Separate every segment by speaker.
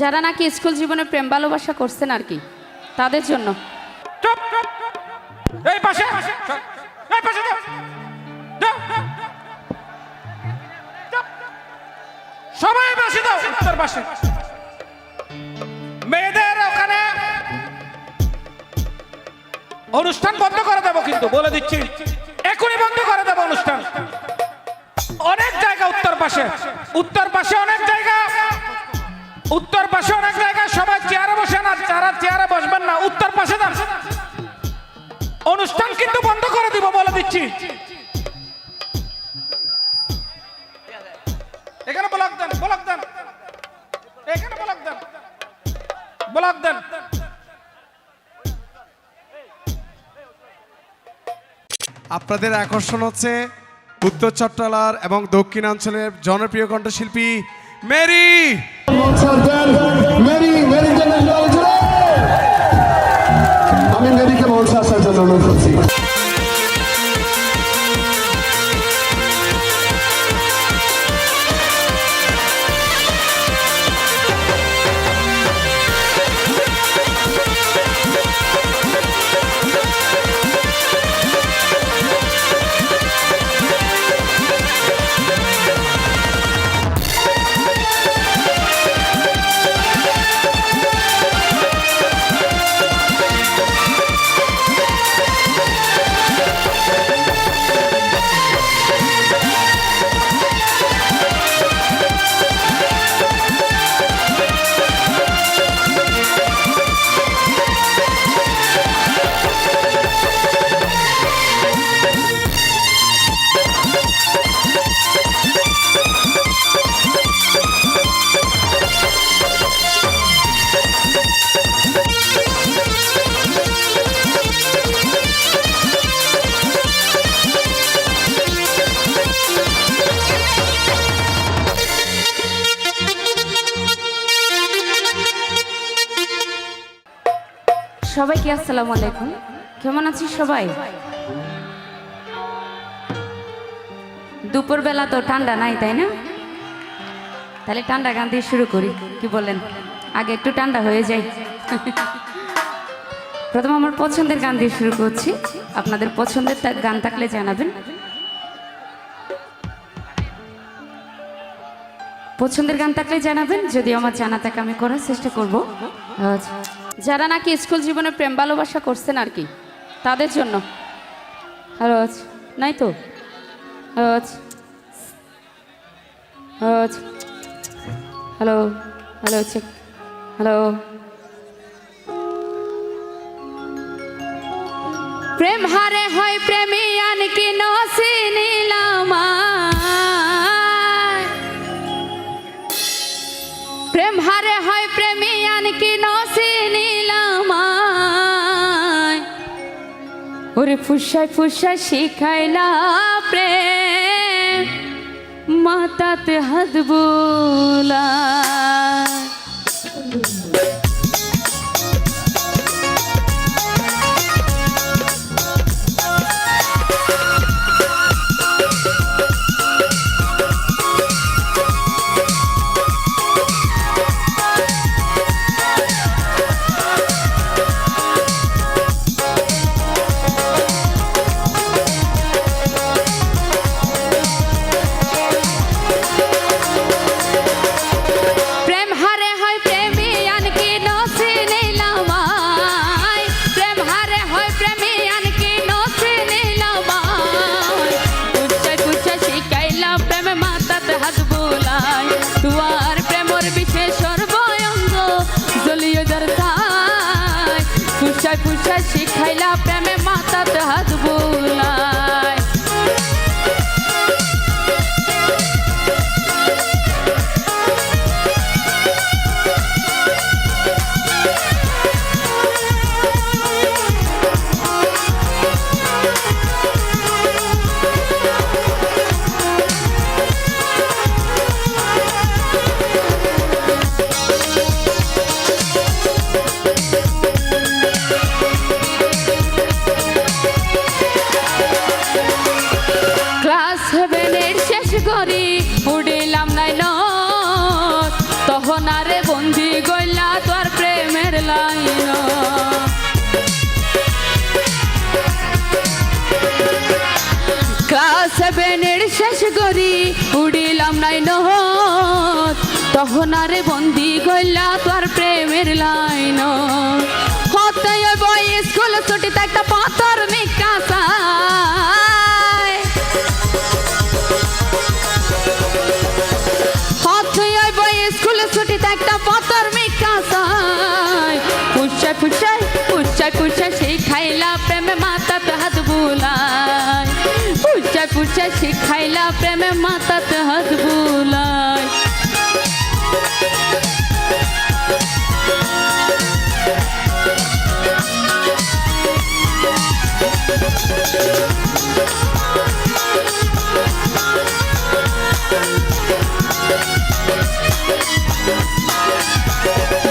Speaker 1: যারা নাকি স্কুল জীবনে প্রেম ভালোবাসা করছেন আর কি, তাদের জন্য।
Speaker 2: মেয়েদের ওখানে অনুষ্ঠান বন্ধ করে দেবো কিন্তু, বলে দিচ্ছি। এখনই বন্ধ করে দেবো অনুষ্ঠান। অনেক জায়গা উত্তর পাশে। উত্তর পাশে অনেক জায়গা। উত্তর পাশে অনেক জায়গায় সবাই চেয়ারে বসেন আর যারা চেয়ারে বসবেন না, উত্তর পাশে যান। অনুষ্ঠান কিন্তু বন্ধ করে দিব বলে দিচ্ছি। এখানে ব্লক দেন ব্লক দেন। এখানে ব্লক দেন। ব্লক দেন।
Speaker 3: আপনাদের আকর্ষণ হচ্ছে উত্তর চট্টলার এবং দক্ষিণাঞ্চলের জনপ্রিয় কণ্ঠশিল্পী মেরি
Speaker 4: আমি মেরিকে মঞ্চে আসার জন্য অনুরোধ করছি।
Speaker 1: সবাইকে আসসালামু আলাইকুম। কেমন আছি সবাই? দুপুরবেলা তো ঠান্ডা নাই, তাই না? তাহলে ঠান্ডা গান দিয়ে শুরু করি, কি বলেন? আগে একটু ঠান্ডা হয়ে যাই। প্রথম আমার পছন্দের গান দিয়ে শুরু করছি। আপনাদের পছন্দের গান থাকলে জানাবেন। পছন্দের গান থাকলে জানাবেন, যদি আমার জানা থাকে আমি করার চেষ্টা করব। আচ্ছা। যারা নাকি স্কুল জীবনে প্রেম ভালোবাসা করছেন আর কি, তাদের জন্য। নাই তো। হ্যালো হ্যালো হ্যালো প্রেম হারে হয় প্রেমিয়ান কি নসিনিলাম প্রেম হারে হয় প্রেমিয়ান ওরে ফুসাই ফুসাই শিখাইলা প্রেম। মাতাতে হাত বোলা পুচ্ছাই পুচ্ছাই শিখাইলা প্রেমে ধরি, উড়িলাম নাই তখন আরে বন্দি গইলা, তোর প্রেমের লাইন ক্লাস বেনের শেষ করি উড়িলাম নাই ন তখন আরে বন্দি গইলা, তোর প্রেমের লাইন হতে স্কুল ছুটিতে একটা পাথর নেই সেই খাইলা প্রেমে মাতাতে হাত বুলায় পুষায় পুষায় সেই খাইলা প্রেমে মাতাতে হাত বুলায়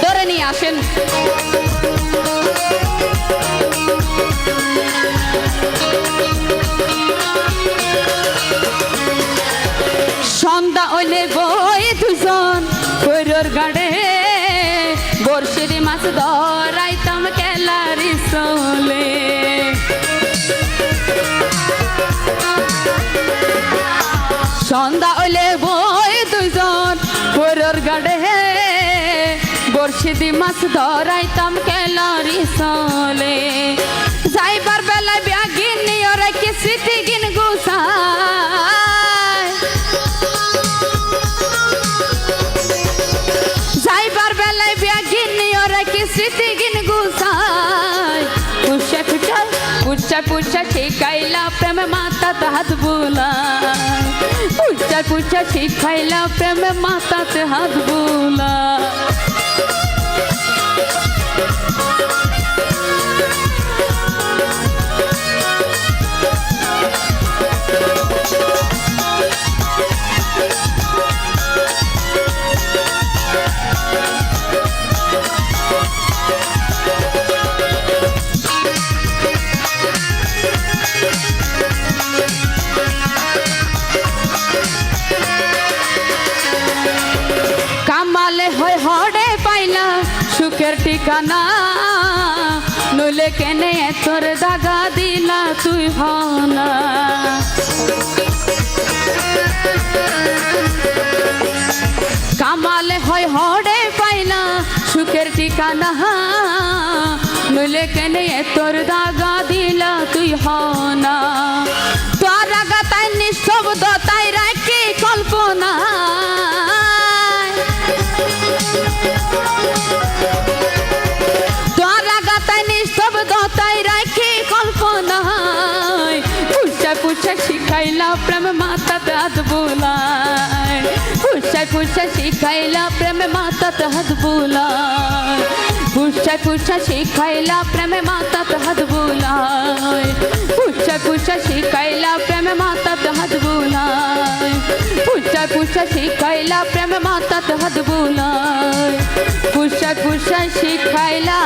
Speaker 1: ধরে নিয়ে আসেন বর্ষিরি মাছ ধরাইতাম কেলারি চলে। সন্ধ্যা হইলে বই দুজন কৈরর গাড়ে। বর্ষিদি মাছ ধরাইতাম কেলারি চলে। যাইবার বেলায় ব্যাগিন নিয়ে রেখে স্মৃতি স্মৃতি গিন গুছায় পুষা পুষা পুষা পুষা শিখাইলা প্রেমে মাতা হাত বুলায় পুষা পুষা শিখাইলা প্রেমে মাতাতে ঠিকানা। নইলে কেনে তোর দাগা দিলা তুই হনা। কামালে হয় হড়ে পাইলা সুখের ঠিকানা। নইলে কেনে তোর দাগা দিলা তুই হনা। পুষায় শিখাইলা প্রেম মাতাতে হাত বুলায় পুষায় পুষায় শিখাইলা প্রেমে মাতাতে হাত বুলায় পুষায় পুষায় শিখাইলা প্রেমে মাতাতে হাত বুলায় পুষায় পুষায় শিখাইলা প্রেমে মাতাতে হাত বুলায় পুষায় পুষায় শিখাইলা প্রেমে মাতাতে হাত বুলায় পুষায় পুষায় শিখাইলা